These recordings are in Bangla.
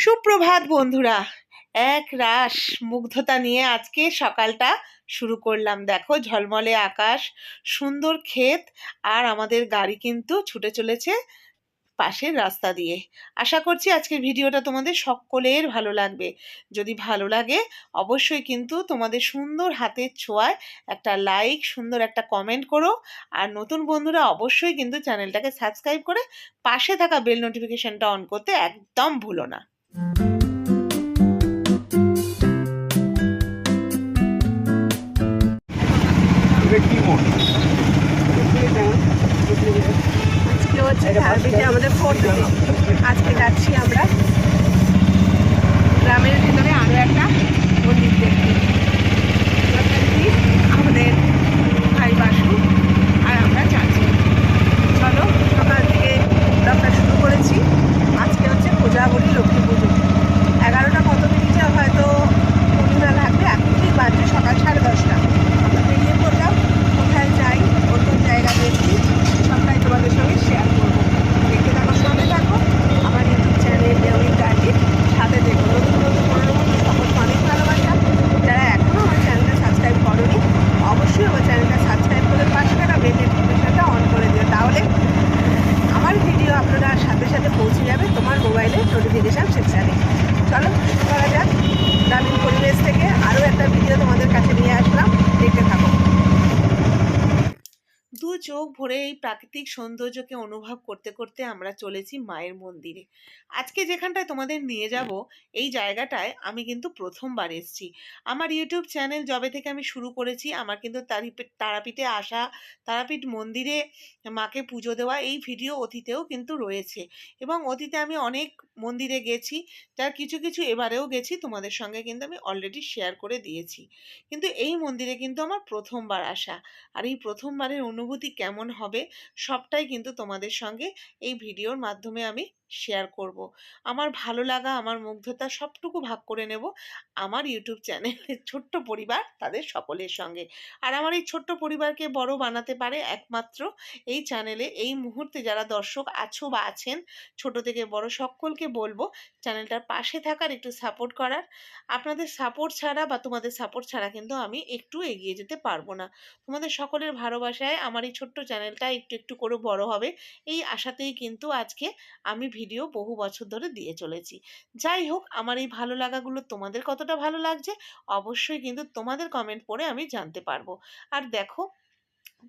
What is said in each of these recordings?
সুপ্রভাত বন্ধুরা। এক রাস মুগ্ধতা নিয়ে আজকে সকালটা শুরু করলাম। দেখো ঝলমলে আকাশ, সুন্দর ক্ষেত আর আমাদের গাড়ি কিন্তু ছুটে চলেছে পাশের রাস্তা দিয়ে। আশা করছি আজকের ভিডিওটা তোমাদের সকলের ভালো লাগবে। যদি ভালো লাগে, অবশ্যই কিন্তু তোমাদের সুন্দর হাতের ছোঁয়ায় একটা লাইক সুন্দর একটা কমেন্ট করো। আর নতুন বন্ধুরা অবশ্যই কিন্তু চ্যানেলটাকে সাবস্ক্রাইব করে পাশে থাকা বেল নোটিফিকেশানটা অন করতে একদম ভুলো না। আজকে হচ্ছে ধারাপীঠে আমাদের ফোর্থ ডে আজকে যাচ্ছি আমরা। গ্রামের ভিতরে আরও একটা মন্দির দেখতে। আমাদের ভাই বাসু আর আমরা যাচ্ছি। চলো, সকাল থেকে ব্লগটা শুরু করেছি আজকে হচ্ছে পূজাবলী লক্ষ্মী পুজো এগারোটা কত মিনিটে হয়তো পূর্ণিমা লাগবে এখন ঠিক বাজছে সকাল সাড়ে দশটা আমরা বেরিয়ে পড়লাম কোথায় যাই কোন কোন জায়গা দেখি সবটাই তোমাদের সঙ্গে শেয়ার করব দেখতে থাকো সঙ্গে থাকো আমার ইউটিউব চ্যানেল নেওয়িং গাড়ি সাথে দেখো নতুন নতুন পুরোনো বন্ধু সকল অনেক ভালোবাসা যারা এখনও আমার চ্যানেলটা সাবস্ক্রাইব করোনি অবশ্যই আমার চ্যানেলটা সাবস্ক্রাইব করে পাশে থাকা বেল নোটিফিকেশনটা অন করে দিও তাহলে আমার ভিডিও আপনারা সাথে সাথে তোমার মোবাইলে নোটিফিকেশান সেকশানে চলো, করা যাক। গ্রামীণ পরিবেশ থেকে আরও একটা ভিডিও তোমাদের কাছে নিয়ে আসলাম। দেখতে থাকো। দু চোখ ভরে এই প্রাকৃতিক সৌন্দর্যকে অনুভব করতে করতে আমরা চলেছি মায়ের মন্দিরে। আজকে যেখানটায় তোমাদের নিয়ে যাব, এই জায়গাটায় আমি কিন্তু প্রথমবার এসেছি। আমার ইউটিউব চ্যানেল যবে থেকে আমি শুরু করেছি, আমার কিন্তু তারিপী- তারাপীঠে আসা, তারাপীঠ মন্দিরে মাকে পুজো দেওয়া এই ভিডিও অতীতেও কিন্তু রয়েছে। এবং অতীতে আমি অনেক মন্দিরে গেছি যার কিছু কিছু এবারেও গেছি, তোমাদের সঙ্গে কিন্তু আমি অলরেডি শেয়ার করে দিয়েছি। কিন্তু এই মন্দিরে কিন্তু আমার প্রথমবার আসা। আর এই প্রথমবারের অনুভূতি কেমন হবে, সবটাই কিন্তু তোমাদের সঙ্গে এই ভিডিওর মাধ্যমে আমি শেয়ার করব। আমার ভালো লাগা, আমার মুগ্ধতা সবটুকু ভাগ করে নেব আমার ইউটিউব চ্যানেলের ছোট্ট পরিবার তাদের সকলের সঙ্গে। আর আমার এই ছোট্ট পরিবারকে বড় বানাতে পারে একমাত্র এই চ্যানেলে এই মুহূর্তে যারা দর্শক আছো বা আছেন, ছোট থেকে বড় সকলকে বলব চ্যানেলটার পাশে থাকার, একটু সাপোর্ট করার। আপনাদের সাপোর্ট ছাড়া বা তোমাদের সাপোর্ট ছাড়া কিন্তু আমি একটু এগিয়ে যেতে পারব না। তোমাদের সকলের ভালোবাসায় আমার এই ছোট্ট চ্যানেলটা একটু একটু করে বড় হবে। এই আশাতেই কিন্তু আজকে আমি ভিডিও বহু বছর ধরে দিয়ে চলেছি। যাই হোক, আমার এই ভালো লাগাগুলো তোমাদের কতটা ভালো লাগছে, অবশ্যই কিন্তু তোমাদের কমেন্ট পড়ে আমি জানতে পারব। আর দেখো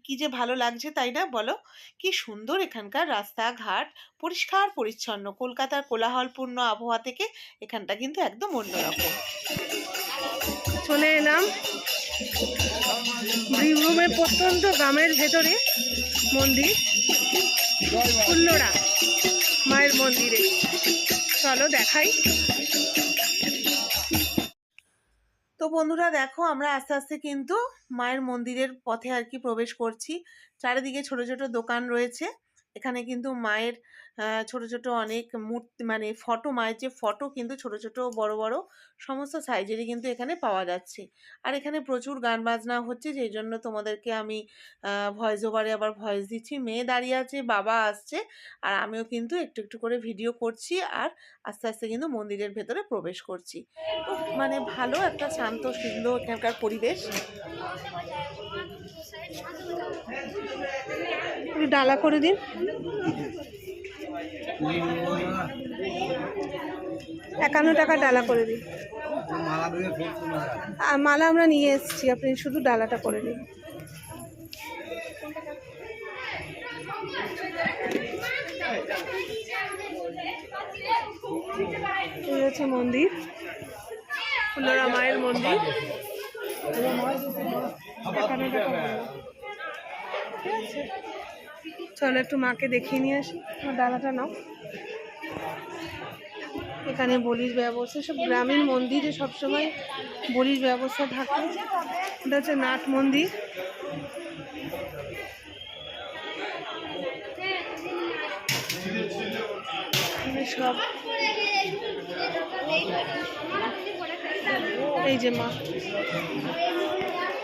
কি যে ভালো লাগছে তাই না বলো? কি সুন্দর এখানকার রাস্তাঘাট, পরিষ্কার পরিচ্ছন্ন। কলকাতার কোলাহলপূর্ণ আবহাওয়া থেকে এখানটা কিন্তু একদম অন্যরকম। চলে এলাম। বীরভূমের প্রত্যন্ত গ্রামের ভেতরে মন্দির, ফুল্লরা মায়ের মন্দিরে। চলো দেখাই। তো বন্ধুরা দেখো আমরা আস্তে আস্তে কিন্তু মায়ের মন্দিরের পথে আর কি প্রবেশ করছি। চারিদিকে ছোট ছোট দোকান রয়েছে। এখানে কিন্তু মায়ের ছোট ছোট অনেক মূর্তি মানে ফটো, মায়ের যে ফটো কিন্তু ছোট ছোট, বড় বড় সমস্ত সাইজেরই কিন্তু এখানে পাওয়া যাচ্ছে। আর এখানে প্রচুর গান বাজনা হচ্ছে, যেই জন্য তোমাদেরকে আমি ভয়েস ওভারে আবার ভয়েস দিচ্ছি। মেয়ে দাঁড়িয়ে আছে, বাবা আসছে, আর আমিও কিন্তু একটু একটু করে ভিডিও করছি, আর আস্তে আস্তে কিন্তু মন্দিরের ভেতরে প্রবেশ করছি। মানে ভালো একটা শান্ত শিল্প এখানকার পরিবেশ। ডালা করে দিন। একান্ন টাকা ডালা করে আর মালা আমরা নিয়ে এসেছি আপনি শুধু ডালাটা করে দিন। এই হচ্ছে মন্দির ফুলরা মায়ের মন্দির। একান্ন টাকা চলো একটু মাকে দেখিয়ে নিয়ে আসি। আমার ডালাটা নাও। এখানে বলির ব্যবস্থা, সব গ্রামীণ মন্দিরে সবসময় বলির ব্যবস্থা থাকে। এটা হচ্ছে নাট মন্দির। সব এই যে মা।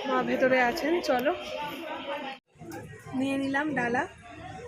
মা ভেতরে আছেন, চলো। নিয়ে নিলাম ডালা।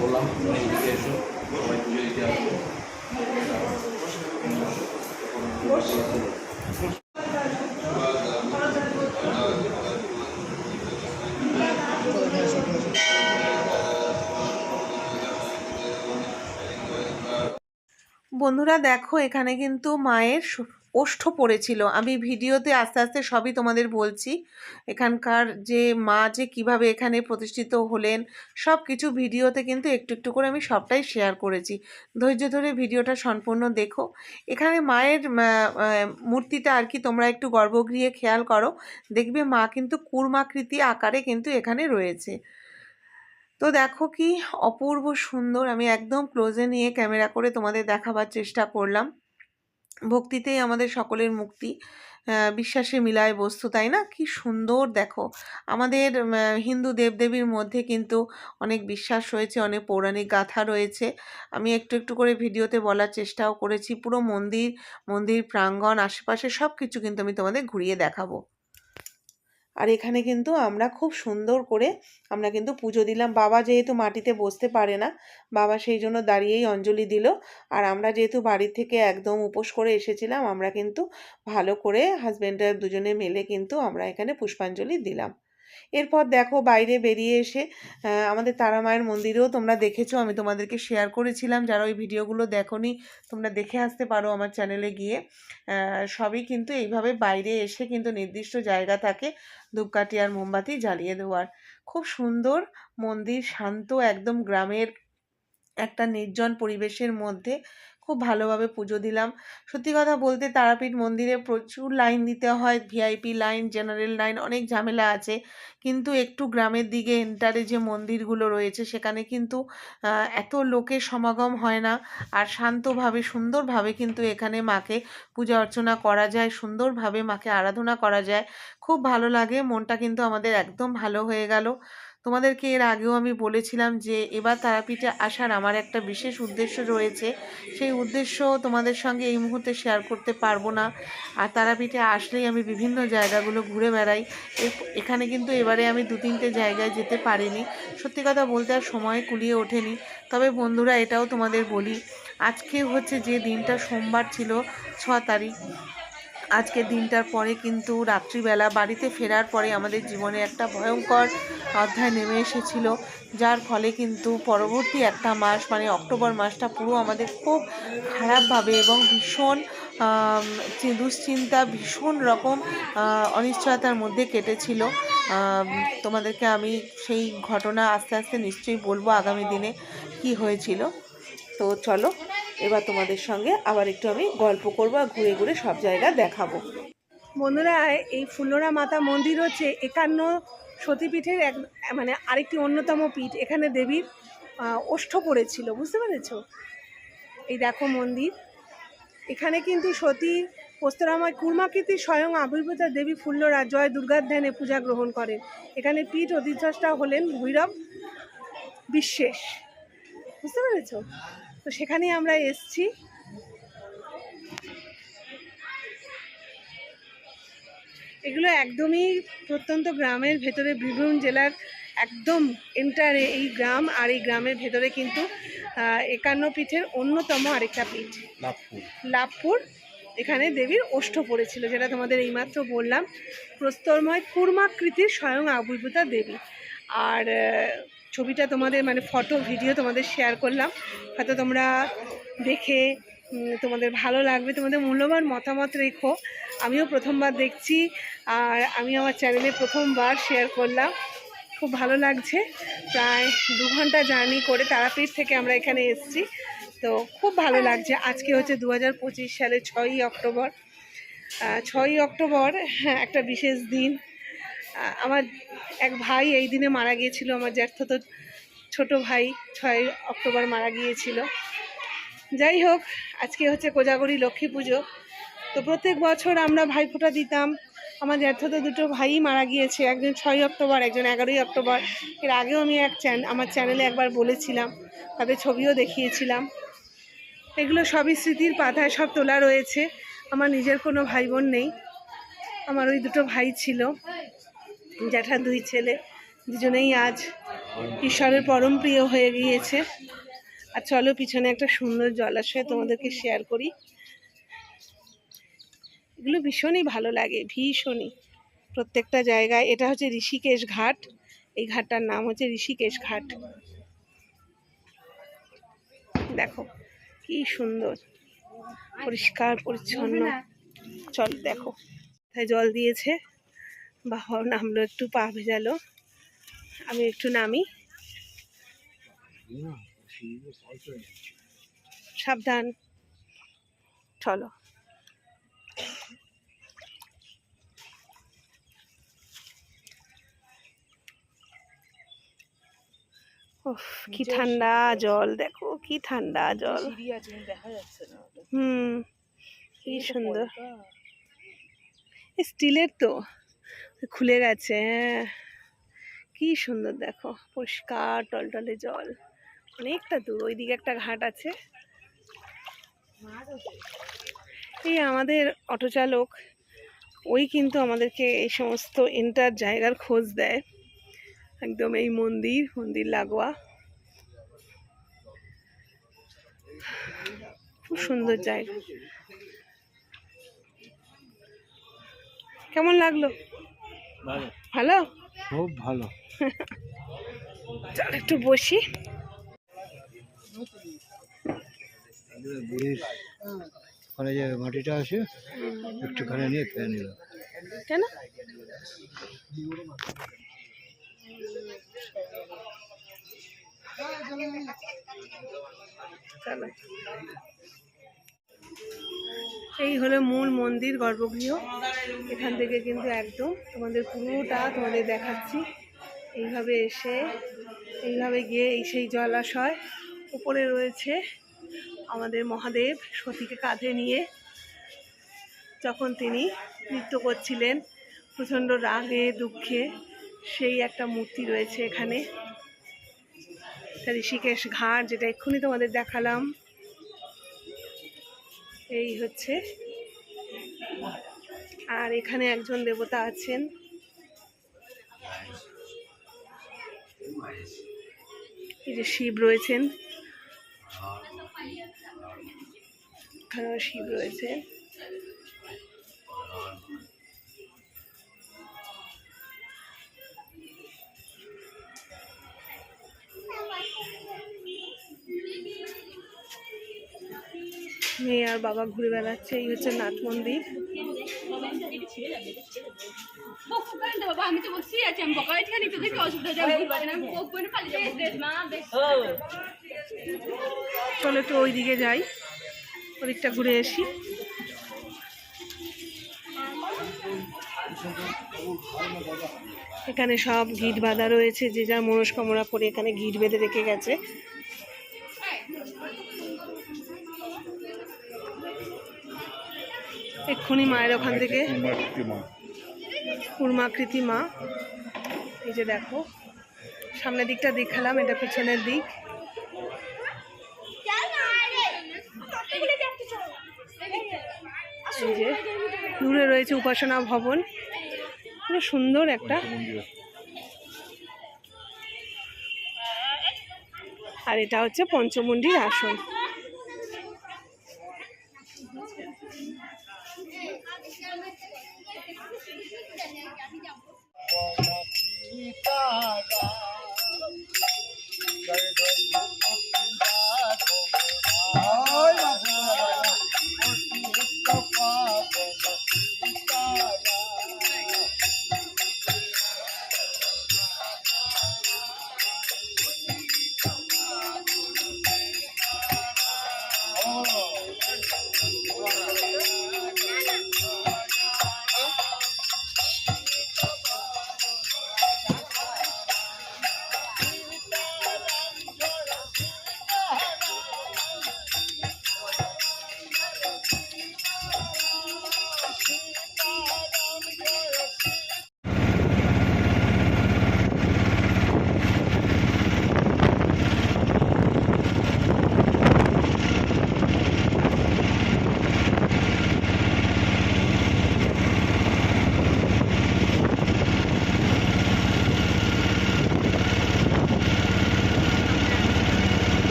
বললাম তুমি এদিকে এসো সবাই পুজো দিতে আসব। বন্ধুরা দেখো এখানে কিন্তু মায়ের ওষ্ঠ পড়েছিল। আমি ভিডিওতে আস্তে আস্তে সবই তোমাদের বলছি। এখানকার যে মা যে কীভাবে এখানে প্রতিষ্ঠিত হলেন সব কিছু ভিডিওতে কিন্তু একটু একটু করে আমি সবটাই শেয়ার করেছি। ধৈর্য ধরে ভিডিওটা সম্পূর্ণ দেখো। এখানে মায়ের মূর্তিটা আর কি তোমরা একটু গর্ভগৃহে খেয়াল করো। দেখবে মা কিন্তু কুর্মাকৃতি আকারে কিন্তু এখানে রয়েছে। তো দেখো কি অপূর্ব সুন্দর। আমি একদম ক্লোজে নিয়ে ক্যামেরা করে তোমাদের দেখাবার চেষ্টা করলাম। ভক্তিতেই আমাদের সকলের মুক্তি। বিশ্বাসে মিলায় বস্তু, তাই না? কি সুন্দর, দেখো। আমাদের হিন্দু দেবদেবীর মধ্যে কিন্তু অনেক বিশ্বাস রয়েছে, অনেক পৌরাণিক গাথা রয়েছে। আমি একটু একটু করে ভিডিওতে বলার চেষ্টাও করেছি। পুরো মন্দির মন্দির প্রাঙ্গণ, আশেপাশে সব কিছু কিন্তু আমি তোমাদের ঘুরিয়ে দেখাবো। আর এখানে কিন্তু আমরা খুব সুন্দর করে আমরা কিন্তু পুজো দিলাম। বাবা যেহেতু মাটিতে বসতে পারে না, বাবা সেই জন্য দাঁড়িয়েই অঞ্জলি দিল। আর আমরা যেহেতু বাড়ি থেকে একদম উপোস করে এসেছিলাম, আমরা কিন্তু ভালো করে হাজব্যান্ডরা দুজনে মিলে কিন্তু আমরা এখানে পুষ্পাঞ্জলি দিলাম। এরপর দেখো বাইরে বেরিয়ে এসে আমাদের তারা মায়ের মন্দিরেও তোমরা দেখেছ, আমি তোমাদেরকে শেয়ার করেছিলাম। যারা ওই ভিডিওগুলো দেখোনি, তোমরা দেখে আসতে পারো আমার চ্যানেলে গিয়ে। সবই কিন্তু এইভাবে বাইরে এসে কিন্তু নির্দিষ্ট জায়গা থাকে ধূপকাঠি আর মোমবাতি জ্বালিয়ে দেওয়ার। খুব সুন্দর মন্দির, শান্ত, একদম গ্রামের একটা নির্জন পরিবেশের মধ্যে খুব ভালোভাবে পুজো দিলাম। সত্যি কথা বলতে তারাপীঠ মন্দিরে প্রচুর লাইন দিতে হয় ভিআইপি লাইন জেনারেল লাইন অনেক ঝামেলা আছে। কিন্তু একটু গ্রামের দিকে এন্টারে যে মন্দিরগুলো রয়েছে, সেখানে কিন্তু এত লোকের সমাগম হয় না। আর শান্তভাবে, সুন্দরভাবে কিন্তু এখানে মাকে পূজা অর্চনা করা যায়, সুন্দরভাবে মাকে আরাধনা করা যায়। খুব ভালো লাগে, মনটা কিন্তু আমাদের একদম ভালো হয়ে গেল। তোমাদেরকে এর আগেও আমি বলেছিলাম যে এবার তারাপীঠে আসার আমার একটা বিশেষ উদ্দেশ্য রয়েছে। সেই উদ্দেশ্য তোমাদের সঙ্গে এই মুহূর্তে শেয়ার করতে পারব না। আর তারাপীঠে আসলেই আমি বিভিন্ন জায়গাগুলো ঘুরে বেড়াই। এখানে কিন্তু এবারে আমি দু তিনটে জায়গায় যেতে পারিনি। সত্যি কথা বলতে আর সময় কুলিয়ে ওঠেনি। তবে বন্ধুরা এটাও তোমাদের বলি, আজকে হচ্ছে যে দিনটা সোমবার ছিল, ছ তারিখ। আজকের দিনটার পরে কিন্তু রাত্রিবেলা বাড়িতে ফেরার পরে আমাদের জীবনে একটা ভয়ঙ্কর অধ্যায় নেমে এসেছিল, যার ফলে কিন্তু পরবর্তী একটা মাস মানে অক্টোবর মাসটা পুরো আমাদের খুব খারাপভাবে এবং ভীষণ দুশ্চিন্তা, ভীষণ রকম অনিশ্চয়তার মধ্যে কেটেছিল। তোমাদেরকে আমি সেই ঘটনা আস্তে আস্তে নিশ্চয়ই বলব আগামী দিনে কি হয়েছিল। তো চলো এবার তোমাদের সঙ্গে আবার একটু আমি গল্প করব আর ঘুরে ঘুরে সব জায়গা দেখাবো। বন্ধুরা, এই ফুল্লরা মাতা মন্দির হচ্ছে একান্ন সতীপীঠের এক মানে আরেকটি অন্যতম পীঠ। এখানে দেবীর ওষ্ঠ পড়েছিল, বুঝতে পেরেছ? এই দেখো মন্দির। এখানে কিন্তু সতী পোস্তরাময় কুর্মাকৃতির স্বয়ং আবির্ভূতা দেবী ফুল্লরা জয় দুর্গার ধ্যানে পূজা গ্রহণ করেন। এখানে পীঠ অধিষ্ঠা হলেন ভৈরব বিশ্বেষ বুঝতে পেরেছ? তো সেখানেই আমরা এসছি। এগুলো একদমই প্রত্যন্ত গ্রামের ভেতরে বীরভূম জেলার একদম এন্টারে এই গ্রাম আর এই গ্রামের ভেতরে কিন্তু একান্ন পীঠের অন্যতম আরেকটা পীঠ। লাভপুর। এখানে দেবীর ওষ্ঠ পড়েছিল যেটা তোমাদের এইমাত্র বললাম। প্রস্তরময় কুর্মাকৃতির স্বয়ং আবির্ভূতা দেবী। আর ছবিটা তোমাদের মানে ফটো ভিডিও তোমাদের শেয়ার করলাম। হয়তো তোমরা দেখে তোমাদের ভালো লাগবে, তোমাদের মূল্যবান মতামত রেখো। আমিও প্রথমবার দেখছি, আর আমি আমার চ্যানেলে প্রথমবার শেয়ার করলাম। খুব ভালো লাগছে। প্রায় দু ঘণ্টা জার্নি করে তারাপীঠ থেকে আমরা এখানে এসেছি। তো খুব ভালো লাগছে। আজকে হচ্ছে দু সালের ছয়ই অক্টোবর। ছয়ই অক্টোবর হ্যাঁ একটা বিশেষ দিন। আমার এক ভাই এই দিনে মারা গিয়েছিল, আমার জ্যাঠতো ছোট ভাই, ছয় অক্টোবর মারা গিয়েছিল। যাই হোক, আজকে হচ্ছে কোজাগরি লক্ষ্মী পুজো। তো প্রত্যেক বছর আমরা ভাইফোঁটা দিতাম। আমার জ্যাঠতো দুটো ভাই মারা গিয়েছে, একজন ছয় অক্টোবর, একজন এগারোই অক্টোবর। এর আগেও আমি এক চ্যান আমার চ্যানেলে একবার বলেছিলাম, তাদের ছবিও দেখিয়েছিলাম। এগুলো সবই স্মৃতির পাতায় সব তোলা রয়েছে। আমার নিজের কোনো ভাই বোন নেই। আমার ওই দুটো ভাই ছিল। জ্যাঠা দুই ছেলে দুজনেই আজ ঈশ্বরের পরম প্রিয় হয়ে গিয়েছে। আর চলো পিছনে একটা সুন্দর জলাশয় তোমাদেরকে শেয়ার করি। এগুলো ভীষণই ভালো লাগে ভীষণই। প্রত্যেকটা জায়গায় এটা হচ্ছে ঋষিকেশ ঘাট এই ঘাটটার নাম হচ্ছে ঋষিকেশ ঘাট। দেখো কি সুন্দর পরিষ্কার পরিচ্ছন্ন। চল দেখো তাই জল দিয়েছে। বাবাও নামলো একটু পা ভেজালো। আমি একটু নামি। সাবধান। চলো। কি ঠান্ডা জল দেখো কি ঠান্ডা জল। দেখা যাচ্ছে না হুম কি সুন্দর। স্টিলের তো। খুলে গেছে হ্যাঁ। কি সুন্দর দেখো, পরিষ্কার টলটলে জল। অনেকটা দূর, ওইদিকে একটা ঘাট আছে। এই আমাদের অটো চালক ওই কিন্তু আমাদেরকে এই সমস্ত এন্টার জায়গার খোঁজ দেয়। একদম এই মন্দির মন্দির লাগোয়া। খুব সুন্দর জায়গা। কেমন লাগল? ভালো? খুব ভালো। চল একটু বসি। ওখানে যে মাটিটা আছে একটুখানি নিয়ে খেয়ে নিল। কেন? চলো এই হলো মূল মন্দির, গর্ভগৃহ। এখান থেকে কিন্তু একদম তোমাদের পুরোটা তোমাদের দেখাচ্ছি। এইভাবে এসে, এইভাবে গিয়ে এই সেই জলাশয় উপরে রয়েছে আমাদের মহাদেব সতীকে কাঁধে নিয়ে। যখন তিনি নৃত্য করছিলেন, প্রচণ্ড রাগে, দুঃখে সেই একটা মূর্তি রয়েছে এখানে। ঋষিকেশ ঘাট, যেটা এক্ষুনি তোমাদের দেখালাম। এই হচ্ছে। আর এখানে একজন দেবতা আছেন। এই যে শিব রয়েছেন। এখানেও শিব রয়েছে। মেয়ে আর বাবা ঘুরে বেড়াচ্ছে, এই হচ্ছে নাট মন্দির। চলো একটু ওই দিকে যাই, ওদিকটা ঘুরে আসি। এখানে সব গিট বাঁধা রয়েছে, যে যার মনস্কামনা করে এখানে গিট বেঁধে রেখে গেছে। এক্ষুনি মায়ের ওখান থেকে। কুর্মাকৃতি মা এই যে দেখো সামনের দিকটা দেখালাম এটা পেছনের দিক। এই যে দূরে রয়েছে উপাসনা ভবন। খুব সুন্দর একটা। আর এটা হচ্ছে পঞ্চমুণ্ডির আসন।